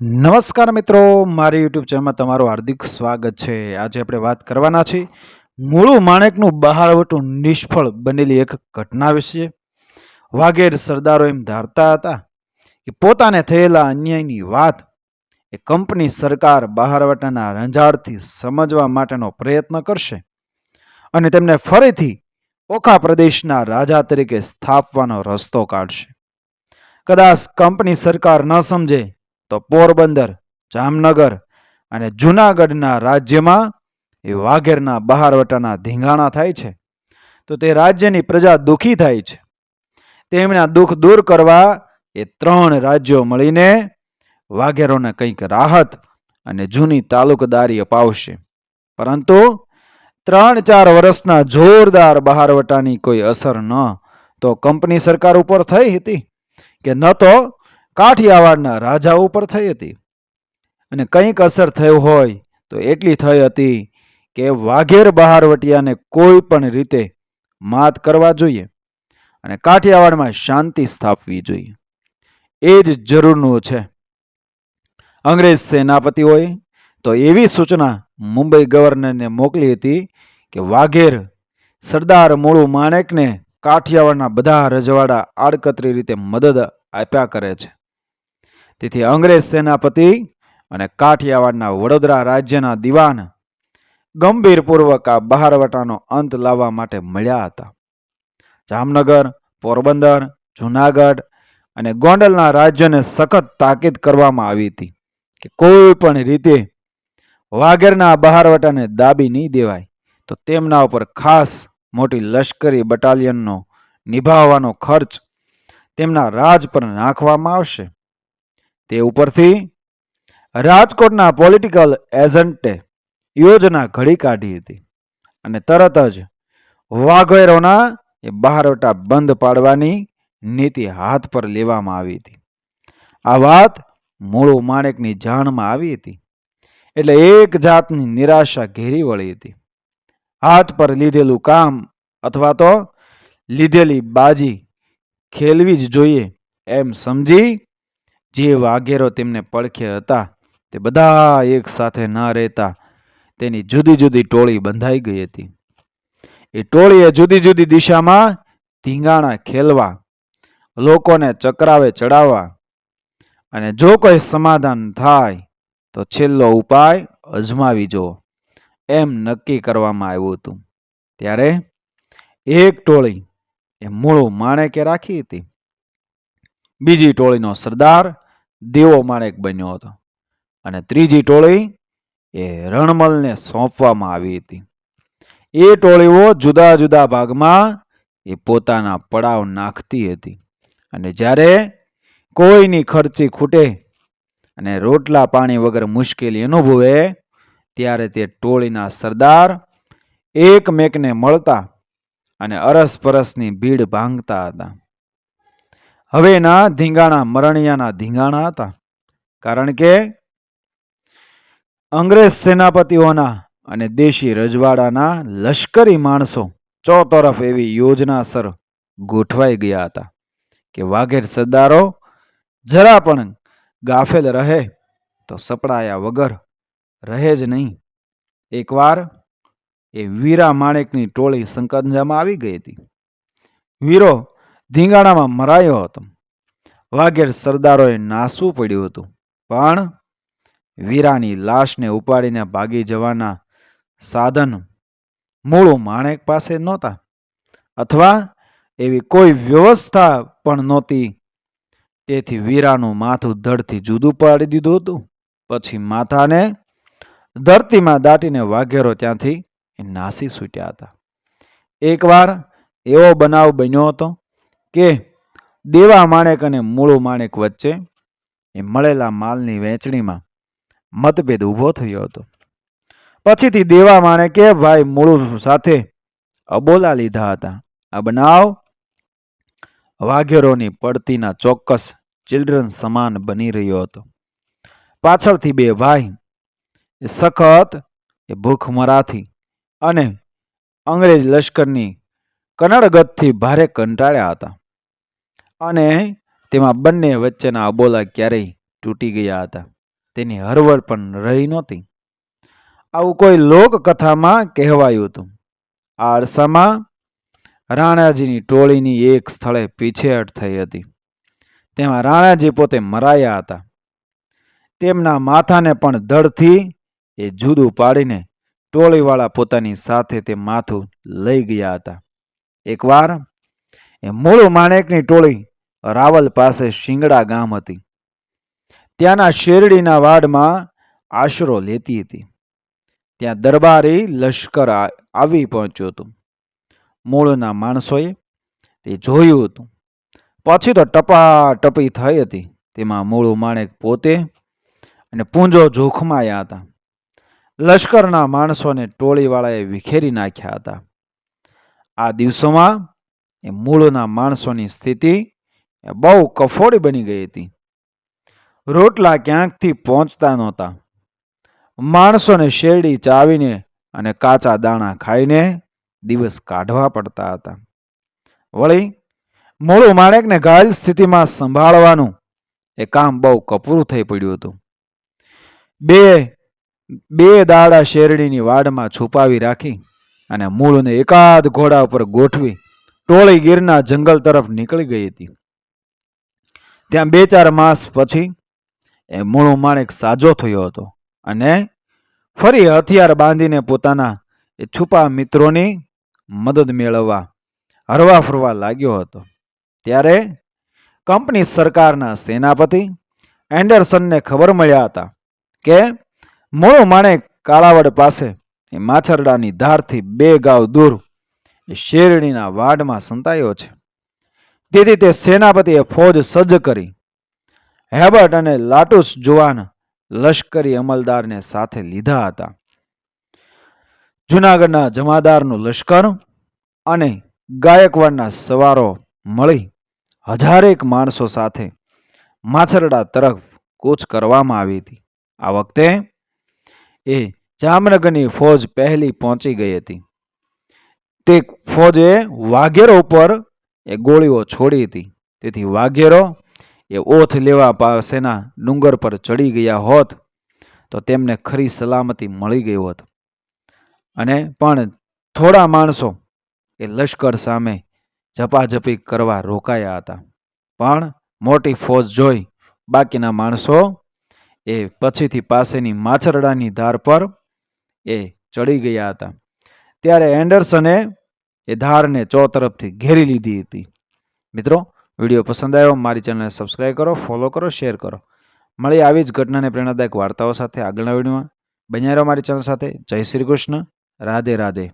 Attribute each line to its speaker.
Speaker 1: નમસ્કાર મિત્રો, મારી યુટ્યુબ ચેનલમાં તમારું હાર્દિક સ્વાગત છે. આજે આપણે વાત કરવાના છીએ મૂળું માણેકનું બહારવટું નિષ્ફળ બનેલી એક ઘટના વિશે. વાઘેર સરદારો એમ ધારતા હતા કે પોતાને થયેલા અન્યાયની વાત એ કંપની સરકાર બહારવટાના રંજાડથી સમજવા માટેનો પ્રયત્ન કરશે અને તેમને ફરીથી ઓખા પ્રદેશના રાજા તરીકે સ્થાપવાનો રસ્તો કાઢશે. કદાચ કંપની સરકાર ન સમજે તો પોરબંદર, જામનગર અને જૂનાગઢના રાજ્યમાં એ વાઘેરના બહારવટાના ધીંગાણા થાય છે. તો તે રાજ્યની પ્રજા દુઃખી થાય છે. તેમના દુઃખ દૂર કરવા એ ત્રણ રાજ્યો મળીને વાઘેરોને કંઈક રાહત અને જૂની તાલુકદારી અપાવશે. પરંતુ ત્રણ ચાર વર્ષના જોરદાર બહારવટાની કોઈ અસર ન, તો કંપની સરકાર ઉપર થઈ હતી કે ન તો કાઠિયાવાડના રાજા ઉપર થઈ હતી. અને કંઈક અસર થયું હોય તો એટલી થઈ હતી કે વાઘેર બહારવટિયાને કોઈ પણ રીતે માત કરવા જોઈએ અને કાઠિયાવાડમાં શાંતિ સ્થાપવી જોઈએ. એ જ જરૂરનું છે. અંગ્રેજ સેનાપતિઓએ તો એવી સૂચના મુંબઈ ગવર્નરને મોકલી હતી કે વાઘેર સરદાર મૂળુ માણેકને કાઠિયાવાડના બધા રજવાડા આડકતરી રીતે મદદ આપ્યા કરે છે. તેથી અંગ્રેજ સેનાપતિ અને કાઠિયાવાડના વડોદરા રાજ્યના દિવાન ગંભીરપૂર્વક આ બહારવટાનો અંત લાવવા માટે મળ્યા હતા. જામનગર, પોરબંદર, જૂનાગઢ અને ગોંડલના રાજ્યને સખત તાકીદ કરવામાં આવી હતી કે કોઈ પણ રીતે વાઘેરના બહારવટાને દાબી નહીં દેવાય, તો તેમના ઉપર ખાસ મોટી લશ્કરી બટાલિયનનો નિભાવવાનો ખર્ચ તેમના રાજ પર નાખવામાં આવશે. તે ઉપરથી રાજકોટના પોલિટિકલ એજન્ટે યોજના ઘડી કાઢી હતી અને તરત જ વાઘેરોના એ બહારવટા બંધ પાડવાની નીતિ હાથ પર લેવામાં આવી હતી. આ વાત મૂળુ માણેકની જાણમાં આવી હતી. એટલે એક જાતની નિરાશા ઘેરી વળી હતી. હાથ પર લીધેલું કામ અથવા તો લીધેલી બાજી ખેલવી જ જોઈએ એમ સમજી જે વાઘેરો તેમને પડખે હતા, તે બધા એક સાથે ન રહેતા, તેની જુદી જુદી ટોળી બંધાઈ ગઈ હતી. એ ટોળીએ જુદી જુદી દિશામાં ધીંગાણા ખેલવા, લોકોને ચકરાવે ચડાવવા અને જો કોઈ સમાધાન થાય, તો છેલ્લો ઉપાય અજમાવી જુઓ. એમ નક્કી કરવામાં આવ્યું હતું. ત્યારે એક ટોળી એ મૂળું માણેકે રાખી હતી. બીજી ટોળીનો સરદાર દેવો માણેક બન્યો હતો. અને ત્રીજી ટોળી એ રણમલને સોંપવામાં આવી હતી. એ ટોળીઓ જુદા જુદા ભાગમાં એ પોતાના પડાવ નાખતી હતી. અને જ્યારે કોઈની ખર્ચી ખૂટે અને રોટલા પાણી વગર મુશ્કેલી અનુભવે, ત્યારે તે ટોળીના સરદાર એકમેકને મળતા અને અરસપરસની ભીડ ભાંગતા હતા. હવેના ધીંગાણા, મરણિયાના ધીંગાણા હતા. કારણ કે અંગ્રેજ સેનાપતિઓના અને દેશી રજવાડાના લશ્કરી માણસો ચોતરફ એવી યોજનાસર ગોઠવાઈ ગયા હતા કે વાઘેર સરદારો જરા પણ ગાફેલ રહે તો સપડાયા વગર રહે જ નહીં. એકવાર એ વીરા માણેકની ટોળી સંકંજામાં આવી ગઈ હતી. વીરો ધીંગાણામાં મરાયો હતો. વાઘેર સરદારોએ નાસવું પડ્યું હતું. પણ વીરાની લાશને ઉપાડીને ભાગી જવાના સાધન મૂળું માણેક પાસે નહોતા. અથવા એવી કોઈ વ્યવસ્થા પણ નહોતી. તેથી વીરાનું માથું ધડથી જુદું પાડી દીધું હતું. પછી માથાને ધરતીમાં દાટીને વાઘેરો ત્યાંથી નાસી છૂટ્યા હતા. એકવાર એવો બનાવ બન્યો હતો કે દેવા માણેક અને મૂળું માણેક વચ્ચે એ મળેલા માલની વહેંચણીમાં મતભેદ ઊભો થયો હતો. પછીથી દેવા માણેકે ભાઈ મૂળુ સાથે અબોલા લીધા હતા. આ બનાવ વાઘેરોની પડતીના ચોક્કસ ચિલ્ડ્રન સમાન બની રહ્યો હતો. પાછળથી બે ભાઈ એ સખત, એ ભૂખમરાથી અને અંગ્રેજ લશ્કરની કનડગતથી ભારે કંટાળ્યા હતા. અને તેમાં બંને વચ્ચેના અબોલા ક્યારેય તૂટી ગયા હતા. તેની હરવડ પણ રહી નહોતી. આવું કોઈ લોકકથામાં કહેવાયું હતું. આ અરસામાં રાણાજીની ટોળીની એક સ્થળે પીછેહટ થઈ હતી. તેમાં રાણાજી પોતે મરાયા હતા. તેમના માથાને પણ ધડથી એ જુદું પાડીને ટોળીવાળા પોતાની સાથે તે માથું લઈ ગયા હતા. એકવાર એ મૂળ માણેકની ટોળી રાવલ પાસે શિંગડા ગામ હતી. ત્યાંના શેરડીના વાડમાં આશરો લેતી હતી. ત્યાં દરબારી લશ્કર આવી પહોંચ્યું હતું. મૂળના માણસોએ તે જોયું હતું. પછી તો ટપાટપી થઈ હતી. તેમાં મૂળ માણેક પોતે અને પૂંજો જોખમાયા હતા. લશ્કરના માણસોને ટોળીવાળાએ વિખેરી નાખ્યા હતા. આ દિવસોમાં એ મૂળના માણસોની સ્થિતિ બહુ કફોડી બની ગઈ હતી. રોટલા ક્યાંકથી પહોંચતા નહોતા. માણસોને શેરડી ચાવીને અને કાચા દાણા ખાઈને દિવસ કાઢવા પડતા હતા. વળી, મૂળું માણેકને ઘાયલ સ્થિતિમાં સંભાળવાનું એ કામ બહુ કપરું થઈ પડ્યું હતું. બે બે દાડા શેરડીની વાડમાં છુપાવી રાખી અને મૂળને એકાદ ઘોડા ઉપર ગોઠવી ટોળી ગીરના જંગલ તરફ નીકળી ગઈ હતી. ત્યાં બે ચાર માસ પછી એ મૂળું માણેક સાજો થયો હતો અને ફરી હથિયાર બાંધીને પોતાના એ છુપા મિત્રોની મદદ મેળવવા હરવા ફરવા લાગ્યો હતો. ત્યારે કંપની સરકારના સેનાપતિ એન્ડરસનને ખબર મળ્યા હતા કે મૂળું માણેક કાળાવડ પાસે એ માછરડાની ધારથી બે ગાવ દૂર શેરડીના વાડમાં સંતાયો છે. તેથી તે સેનાપતિએ ફોજ સજ્જ કરી. હેબર્ટ અને લાટુસ જુવાન લશ્કરી અમલદારને સાથે લીધા હતા. જુનાગઢના જમાદારનું લશ્કર અને ગાયકવાડના સવારો મળી હજારેક માણસો સાથે માછરડા તરફ કૂચ કરવામાં આવી હતી. આ વખતે એ જામનગરની ફોજ પહેલી પહોંચી ગઈ હતી. તે ફોજે વાઘેરો ઉપર એ ગોળીઓ છોડી હતી. તેથી વાઘેરો એ ઓથ લેવા પાસેના ડુંગર પર ચડી ગયા હોત તો તેમને ખરી સલામતી મળી ગઈ હોત. અને પણ થોડા માણસો એ લશ્કર સામે ઝપાઝપી કરવા રોકાયા હતા. પણ મોટી ફોજ જોઈ બાકીના માણસો એ પછીથી પાસેની માછરડાની ધાર પર એ ચડી ગયા હતા. ત્યારે એન્ડરસને એ ધારને ચો તરફથી ઘેરી લીધી હતી. મિત્રો, વીડિયો પસંદ આવ્યો, મારી ચેનલને સબસ્ક્રાઈબ કરો ફોલો કરો શેર કરો. મળી આવી જ ઘટનાને પ્રેરણાદાયક વાર્તાઓ સાથે આગળના વિડીયોમાં. બન્યા રહો મારી ચેનલ સાથે. જય શ્રી કૃષ્ણ. રાધે રાધે.